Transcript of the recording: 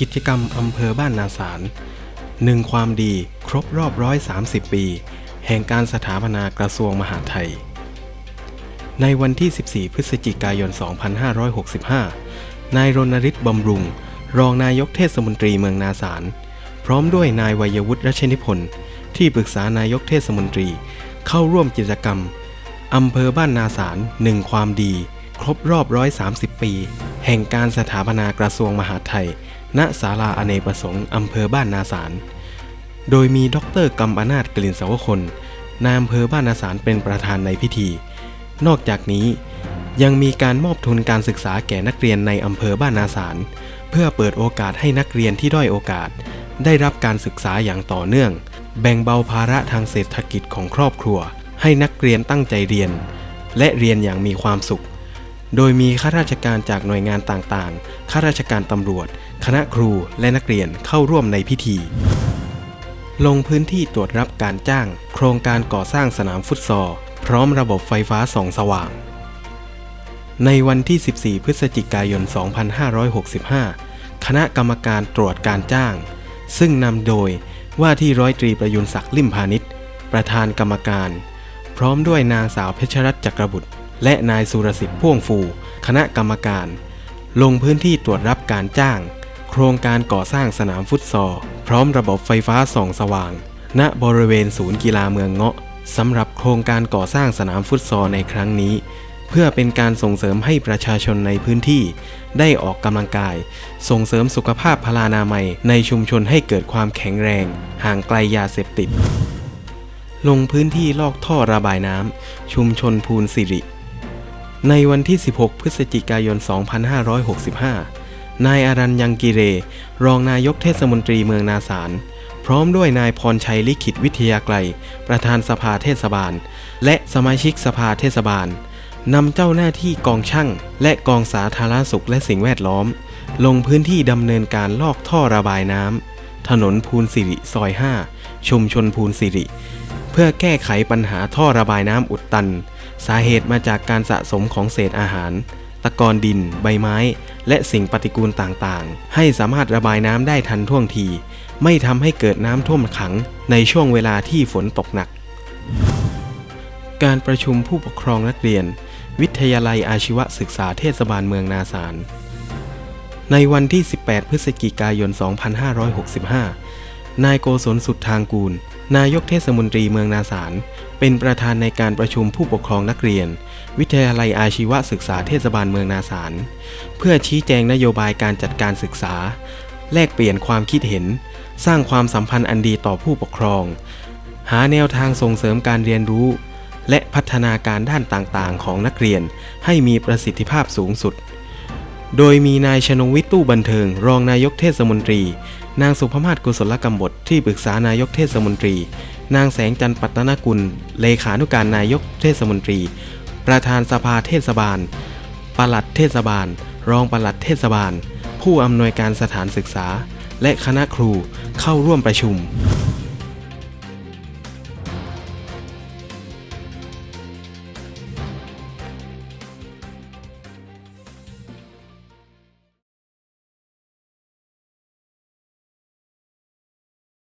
กิจกรรมอำเภอบ้านนาสารหนึ่งความดีครบรอบร้อยสามสิบปี แห่งการสถาปนากระทรวงมหาดไทย ในวันที่ 14 พฤศจิกายน 2565 นายรณฤทธิ์บำรุง รองนายกเทศมนตรีเมืองนาสาร พร้อมด้วยนายวัยวุฒิรัชนิพนธ์ที่ปรึกษานายกเทศมนตรี เข้าร่วมกิจกรรมอำเภอบ้านนาสารหนึ่งความดี ครบรอบ130ปี แห่งการสถาปนากระทรวงมหาดไทย ณศาลาอเนกประสงค์อำเภอบ้านนาสาร โดยมีดรกำปนาตกลิ่นสาวคนนายอำเภอบ้านนาสารเป็นประธานในพิธี นอกจากนี้ยังมีการมอบทุนการศึกษาแก่นักเรียนในอำเภอบ้านนาสาร เพื่อเปิดโอกาสให้นักเรียนที่ด้อยโอกาส ได้รับการศึกษาอย่างต่อเนื่อง แบ่งเบาภาระทางเศรษฐกิจของครอบครัว ให้นักเรียนตั้งใจเรียน และเรียนอย่างมีความสุข โดยมีข้าราชการจากหน่วยงานต่างๆ ข้าราชการตำรวจ คณะครูและนักเรียนเข้าร่วมในพิธี ลงพื้นที่ตรวจรับการจ้าง โครงการก่อสร้างสนามฟุตซอล พร้อมระบบไฟฟ้าส่องสว่าง ในวันที่ 14 พฤศจิกายน 2565 คณะกรรมการตรวจการจ้าง ซึ่งนำโดยว่าที่ร้อยตรีประยุนศักดิ์ลิมพานิชประธานกรรมการ พร้อมด้วยนางสาวเพชรรัตน์จักรบุตร และนายสุรสิทธิ์พ่วงฟู คณะกรรมการ ลงพื้นที่ตรวจรับการจ้าง โครงการก่อสร้างสนามฟุตซอลพร้อมระบบไฟฟ้าส่องสว่าง ณบริเวณศูนย์กีฬาเมืองเงาะสำหรับโครงการก่อสร้างสนามฟุตซอลในครั้งนี้ เพื่อเป็นการส่งเสริมให้ประชาชนในพื้นที่ ได้ออกกำลังกาย ส่งเสริมสุขภาพพลานามัยในชุมชนให้เกิดความแข็งแรง ห่างไกลยาเสพติด ลงพื้นที่ลอกท่อระบายน้ำชุมชนพูนสิริ ในวันที่ 16 พฤศจิกายน 2565 นายอารัญยังกิเร รองนายกเทศมนตรีเมืองนาสาร พร้อมด้วยนายพรชัยลิขิตวิทยาไกลประธานสภาเทศบาล และสมาชิกสภาเทศบาลนำเจ้าหน้าที่กองช่างและกองสาธารณสุขและสิ่งแวดล้อม ลงพื้นที่ดำเนินการลอกท่อระบายน้ำถนนพูนสิริซอย 5 ชุมชนพูนสิริ พื่อแก้ไขปัญหาท่อระบายน้ำอุดตัน สาเหตุมาจากการสะสมของเศษอาหาร ตะกอนดิน ใบไม้ และสิ่งปฏิกูลต่างๆ ให้สามารถระบายน้ำได้ทันท่วงที ไม่ทำให้เกิดน้ำท่วมขังในช่วงเวลาที่ฝนตกหนัก การประชุมผู้ปกครองนักเรียน วิทยาลัยอาชีวศึกษาเทศบาลเมืองนาสารในวันที่ 18 พฤศจิกายน 2565 นายโกศลสุดทางกูล นายกเทศมนตรีเมืองนาสาร เป็นประธานในการประชุมผู้ปกครองนักเรียน วิทยาลัยอาชีวศึกษาเทศบาลเมืองนาสาร เพื่อชี้แจงนโยบายการจัดการศึกษา แลกเปลี่ยนความคิดเห็น สร้างความสัมพันธ์อันดีต่อผู้ปกครอง หาแนวทางส่งเสริมการเรียนรู้ และพัฒนาการด้านต่างๆ ของนักเรียนให้มีประสิทธิภาพสูงสุดโดยมีนายชนงวิทย์ตู้บันเทิง รองนายกเทศมนตรี นางสุภมาศกุศลกรรมบทที่ปรึกษานายกเทศมนตรี นางแสงจันทร์ปัตตนกุล เลขานุการนายกเทศมนตรี ประธานสภาเทศบาล ปลัดเทศบาล รองปลัดเทศบาล ผู้อำนวยการสถานศึกษา และคณะครูเข้าร่วมประชุม